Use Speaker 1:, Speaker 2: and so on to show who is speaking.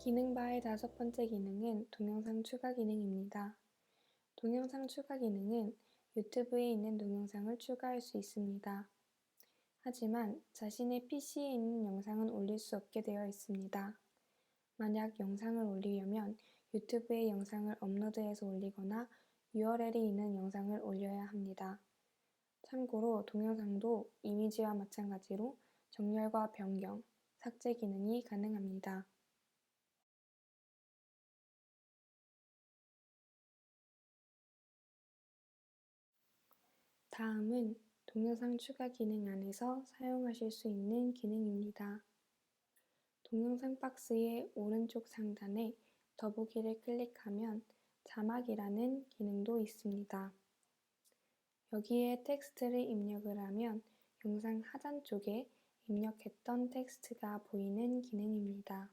Speaker 1: 기능바의 다섯 번째 기능은 동영상 추가 기능입니다. 동영상 추가 기능은 유튜브에 있는 동영상을 추가할 수 있습니다. 하지만 자신의 PC에 있는 영상은 올릴 수 없게 되어 있습니다. 만약 영상을 올리려면 유튜브에 영상을 업로드해서 올리거나 URL이 있는 영상을 올려야 합니다. 참고로 동영상도 이미지와 마찬가지로 정렬과 변경, 삭제 기능이 가능합니다. 다음은 동영상 추가 기능 안에서 사용하실 수 있는 기능입니다. 동영상 박스의 오른쪽 상단에 더보기를 클릭하면 자막이라는 기능도 있습니다. 여기에 텍스트를 입력을 하면 영상 하단 쪽에 입력했던 텍스트가 보이는 기능입니다.